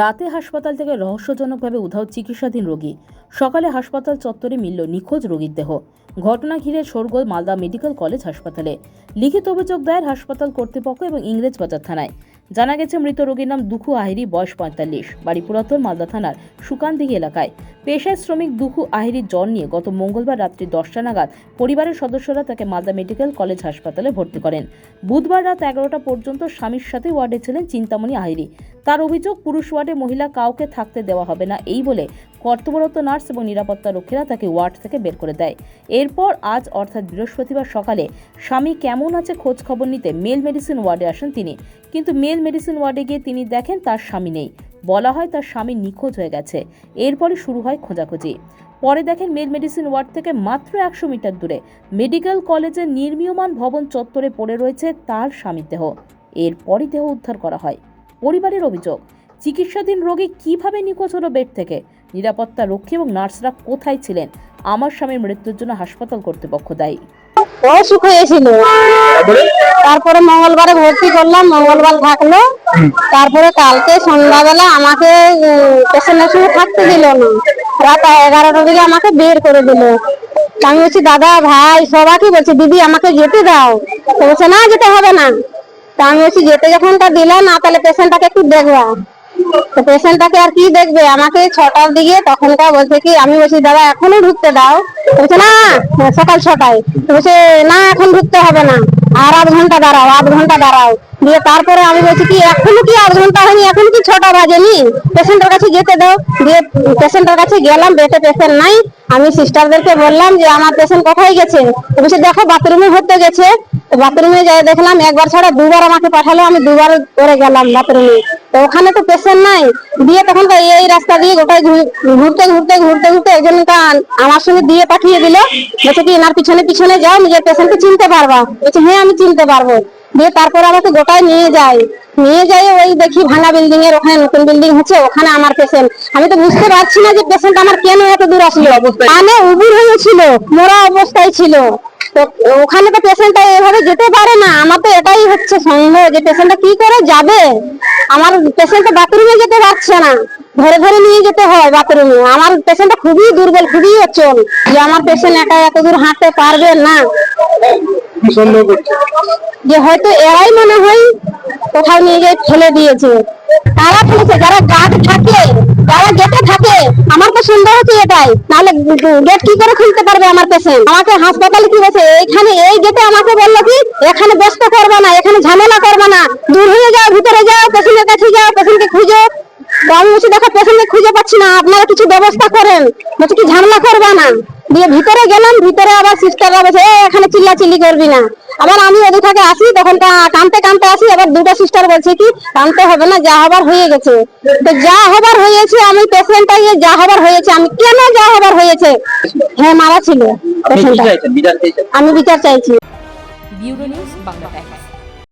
রাতে হাসপাতাল থেকে রহস্যজনকভাবে উধাও চিকিৎসাধীন রোগী। সকালে হাসপাতাল চত্বরে মিলল নিখোঁজ রোগীর দেহ। ঘটনা ঘিরে শোরগোল মালদা মেডিকেল কলেজ হাসপাতালে। লিখিত অভিযোগ দায়ের হাসপাতাল কর্তৃপক্ষ এবং ইংরেজ বাজার থানায়। জানা গেছে, মৃত রোগীর নাম দুখু আহিরি, বয়স পঁয়তাল্লিশ, বাড়ি পুরাতন মালদা থানার সুকান্দিঘি এলাকায়। পেশায় শ্রমিক দুখু আহিরির জ্বর নিয়ে গত মঙ্গলবার রাত্রি দশটা নাগাদ পরিবারের সদস্যরা তাকে মালদা মেডিকেল কলেজ হাসপাতালে ভর্তি করেন। বুধবার রাত এগারোটা পর্যন্ত স্বামীর সাথে ওয়ার্ডে ছিলেন চিন্তামণি আহিরি। তার অভিযোগ, পুরুষ ওয়ার্ডে মহিলা কাউকে থাকতে দেওয়া হবে না, এই বলে কর্তব্যরত নার্স এবং নিরাপত্তা রক্ষীরা তাকে ওয়ার্ড থেকে বের করে দেয়। এরপর আজ, অর্থাৎ বৃহস্পতিবার সকালে, স্বামী কেমন আছে খোঁজ খবর নিতে মেল মেডিসিন ওয়ার্ডে আসেন তিনি। কিন্তু মেল মেডিসিন ওয়ার্ডে গিয়ে তিনি দেখেন তার স্বামী নেই। বলা হয় তার স্বামী নিখোঁজ হয়ে গেছে। এরপরে শুরু হয় খোঁজাখুঁজি। পরে দেখেন মেল মেডিসিন ওয়ার্ড থেকে মাত্র একশো মিটার দূরে মেডিকেল কলেজের নির্মীয়মান ভবন চত্বরে পড়ে রয়েছে তার স্বামীর দেহ। এরপরই দেহ উদ্ধার করা হয়। পরিবারের অভিযোগ, চিকিৎসাধীন রোগী কীভাবে নিখোঁজ হলো বেড থেকে? নিরাপত্তা রক্ষী এবং নার্সরা কোথায় ছিলেন? আমার স্বামীর মৃত্যুর জন্য হাসপাতাল কর্তৃপক্ষ দায়ী। অসুখ হয়েছিল তারপরে? মঙ্গলবারে ভর্তি করলাম মঙ্গলবার থাকল। তারপরে কালকে সন্ধ্যাবেলা আমাকে পেশেন্টের সঙ্গে থাকতে দিল না। রাত এগারোটার দিকে আমাকে বের করে দিল। তা আমি বলছি দাদা ভাই সবাইকে বলছি দিদি আমাকে যেতে দাও। তো বলছে না যেতে হবে না। তা আমি বলছি যেতে যখন তা দিল না তাহলে পেশেন্টটাকে একটু দেখবা। পেশেন্টটাকে আর কি দেখবে? আমাকে ছটার দিকে তখনকার বলছে কি, আমি বলছি, দাদা এখনও ঢুকতে দাও। বলছে, না, সকাল ছটায়। বলছে, না, এখন ঢুকতে হবে না। আর আধ ঘণ্টা দাঁড়াও, আধ ঘণ্টা দাঁড়াও। দিয়ে তারপরে আমি বলছি কি, এখনও কি আধ ঘণ্টা হয়নি? এখন কি ছটা বাজেনি? পেশেন্টের কাছে যেতে দাও। দিয়ে পেশেন্টের কাছে গেলাম বেটে পেশেন্ট নাই। আমি সিস্টারদেরকে বললাম যে, আমার পেশেন্ট কোথায় গেছে? বলছে, দেখো, বাথরুমে হতে গেছে। বাথরুমে যাই দেখলাম, একবার ছাড়া দুবার আমাকে পাঠালো, আমি দুবার করে গেলাম বাথরুমে। তো ওখানে তো পেশেন্ট নাই। দিয়ে তখন তো এই রাস্তা দিয়ে গোটায় ঘুরতে ঘুরতে ঘুরতে ঘুরতে একজন আমার সঙ্গে দিয়ে পাঠিয়ে দিল। বলছে কি এনার পিছনে পিছনে যাও নিজের পেশেন্টকে চিনতে পারবা। বলছে হ্যাঁ আমি চিনতে পারব। দিয়ে তারপর আমাকে গোটায় নিয়ে যায়। নিয়ে যাই ওই দেখি ভাঙা বিল্ডিং এর ওখানে নতুন বিল্ডিং হচ্ছে ওখানে আমার পেশেন্ট আমি তো বুঝতে পারছি না যে পেশেন্ট আমার কেন এত দূর আসলো। মানে উবুর হয়েছিল মোরা অবস্থায় ছিল। তো ওখানে তো পেশেন্টটা এভাবে যেতে পারে না। আমার তো এটাই হচ্ছে সন্দেহ যে পেশেন্টটা কি করে যাবে? আমার পেশেন্টটা বাথরুমে যেতে পারছে না। ধরে ধরে নিয়ে যেতে হয় বাথরুমে। আমার পেশেন্টটা খুবই দুর্বল খুবই অচল যে আমার পেশেন্ট একা এত দূর হাঁটতে পারবে না। যে হয়তো এরাই মনে হয় কোথাও নিয়ে গিয়ে ফেলে দিয়েছে। তারা ফেলেছে যারা গার্ড থাকে যারা গেটে থাকে আমার তো সন্দেহ হচ্ছে এটাই। নাহলে গেট কি করে খুলতে পারবে আমার পেশেন্ট আমাকে হাসপাতালে কি বলছে? এইখানে এই গেটে আমাকে বলল কি এখানে ব্যস্ত করবে না এখানে ঝামেলা করবে না দূর হয়ে ভিতরে যাও পেশেন্টের কাছে যাও পেশেন্টকে খুঁজো। তো আমি বলছি দেখো পেশেন্টকে খুঁজে পাচ্ছি না আপনারা কিছু ব্যবস্থা করেন। বলছি কি ঝামেলা করবে না? দিয়ে ভিতরে গেলাম ভিতরে আবার সিস্টাররা বলছে "এ, এখানে চিল্লা চিল্লি করবি না। আবার আমি ওদের থেকে আসি তখন কানতে কানতে আসি আবার দুটো সিস্টার বলছে কি কানতে হবে না যা হবার হয়ে গেছে। তো যা হবার হয়েছে আমি পেশেন্টটা যা হবার হয়েছে আমি কেন যা হবার হয়েছে? হ্যাঁ মারা ছিল আমি বিচার চাইছি ব্যুরো নিউজ বাংলা